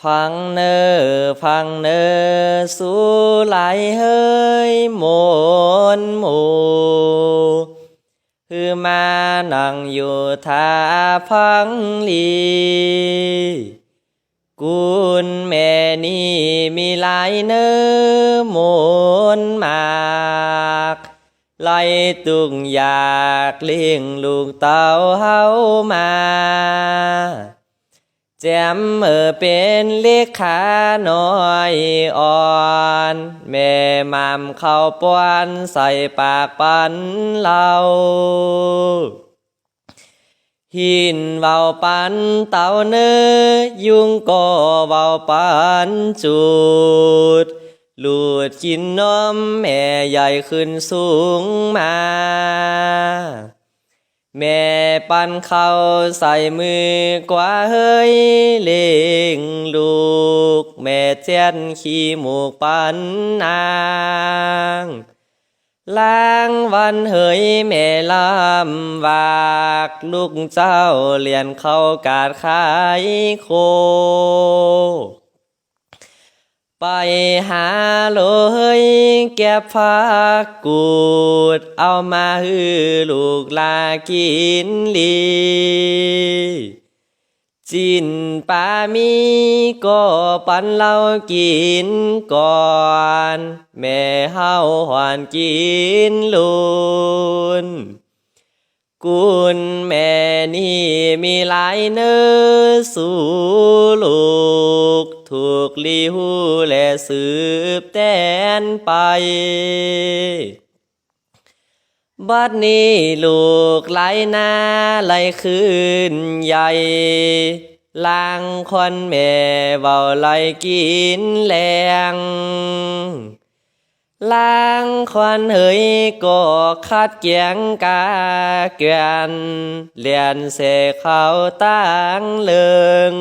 ฟังเนอฟังเนอสู่ไหลเฮ้ยโมนหมูคือมานั่งอยู่ท่าฟังลีกุนแม่นี่มีหลายเนื้อมนมากไล่ตุงอยากเลี้ยงลูกเต่าเฮามา แจมเออเป็นเลขาน้อยอ่อน แม่มามเข้าป้นใส่ปากปันเราหินเบาปันเต่าเนื้อยุงก็เบาปันจุดลูดกินนมแม่ใหญ่ขึ้นสูงมา แม่ปันเข้าใส่มือกว่าเฮ้ยเล่งลูก แม่เจียนขี้หมูกปันนางล้างวันเฮยแม่ลำวากลูกเจ้าเรียนเข้ากาดขายโค ไปหาโลยแก็บผักกูด เอามาฮือลูกลากินลีจินปามีก็ปันเรากินก่อน แม่เฮาหวานกินลุนกุนแม่นี่มีหลายเนื้อสู่ลูก ถูกลีหูและสืบแตนไป บัดนี้ลูกไหลหน้าไหลคืนใหญ่ลางคนแม่เบาไหลกินแรงลางควันเฮยก็คัดเกียงกาเกวียนเลียนเสเขาตั้งเลิง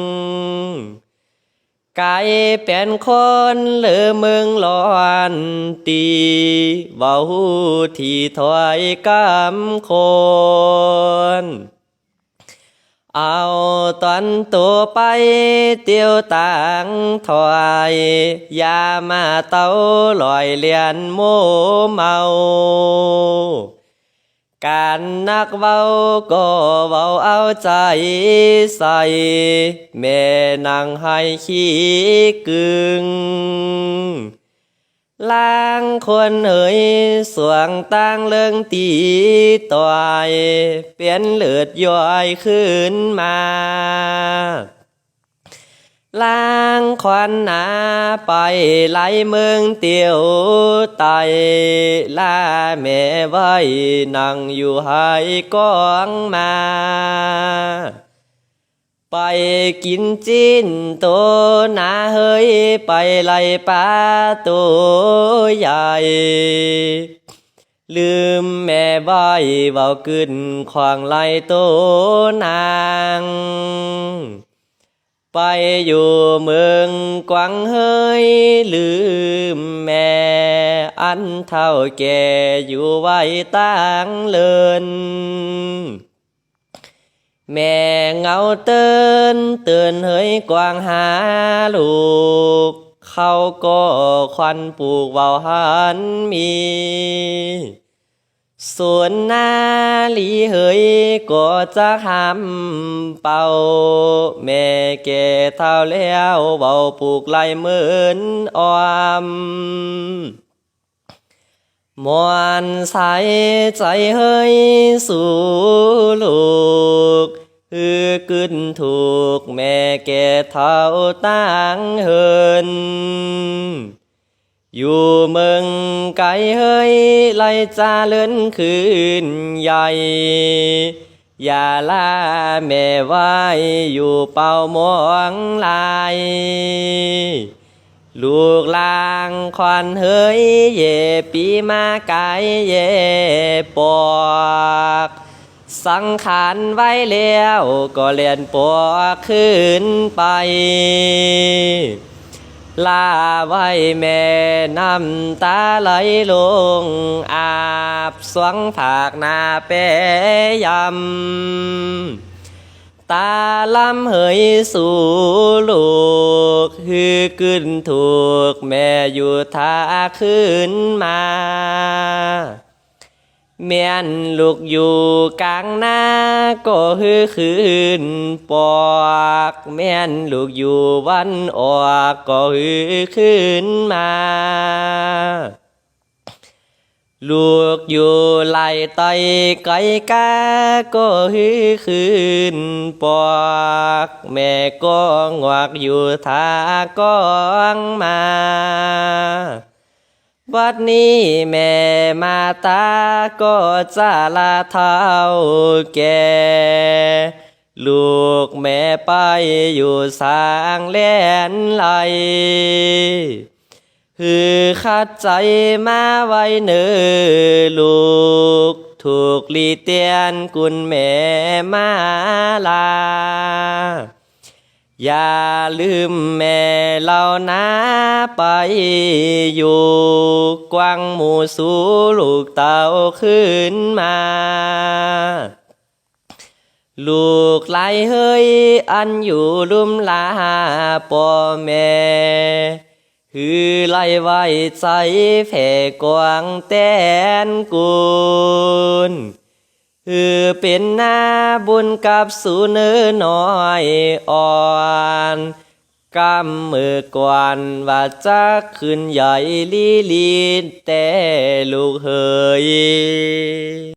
กายเป็นคนหลือเมืองหลอนตีเบาที่ถอยกำคน เอาตอนตัวไปเตียวต่างถอยยามาเต้าลอยเลียนโมเมา การนักเว้าก็เว้าเอาใจใส่ แม่นางให้ขี้กึ่งล้างคนเอ่ยสวงตั้งเรื่องตีต่อย เปลี่ยนเลือดย้อยขึ้นมา ล้างควันหนาไปไหลเมืองเตียวไตลาแม่ไว้นั่งอยู่หายกองมา ไปกินจีนโตหนาเฮยไปไล่ปลาตัวใหญ่ลืมแม่บ้เบาขึ้นควางไลโตนาง ไปอยู่เมืองกวางเฮยลืมแม่อันเท่าแก่อยู่ไว้ตั้งเลิน แม่เงาเตือนเตือนเฮยกวางหาลูก เขาก็ควันปลูกเบาหันมี ส่วนนาลีเฮยก็จะหำเป่า แม่แก่เท่าแล้วเบาปลูกไหลเหมือนออมมวนใสใจเฮยสู่ลูก คือกึนถูกแม่แก่เท่าตั้งเฮิน อยู่เมืองไกลเฮยไล่จาเลินคืนใหญ่ อย่าลาแม่ไว้อยู่เป่ามองลาย ลูกลางควันเฮยเย่ปีมาไกายเย่ปอกสังขารไว้แล้วก็เลียนปอกขึ้นไป ลาไว้แม่น้ำตาไหลลง อาบสวงผากนาเปยำ ตาลำเหยสู่ลูกฮือขึ้นถูก แม่อยู่ท่าขึ้นมา แม่นลูกอยู่กลางหน้าก็ฮือคืนปอกแม่นลูกอยู่วันออกก็ฮือคืนมา ลูกอยู่ไหลไตไก่กาก็ฮือคืนปอกแม่ก็งวกอยู่ท่ากองมา วัดนี้แม่มาตาก็จะลาเท้าแก่ลูกแม่ไปอยู่สางแลนไหลคือขัดใจมาไว้เนอลูก ถูกลีเตียนกุนแม่มาลา อย่าลืมแม่เรานะไปอยู่กวางหมูสู่ลูกเต่าขึ้นมา ลูกไหลเฮ้ยอันอยู่ลุ่มลาป่อแม่ฮือไล่ไว้ใจแผ่กวางแตนกุล คือเป็นหน้าบุญกับสูเนื้อน้อยอ่อนกำมือกวนว่าจะขึ้นใหญ่ลีลีแต่ลูกเฮย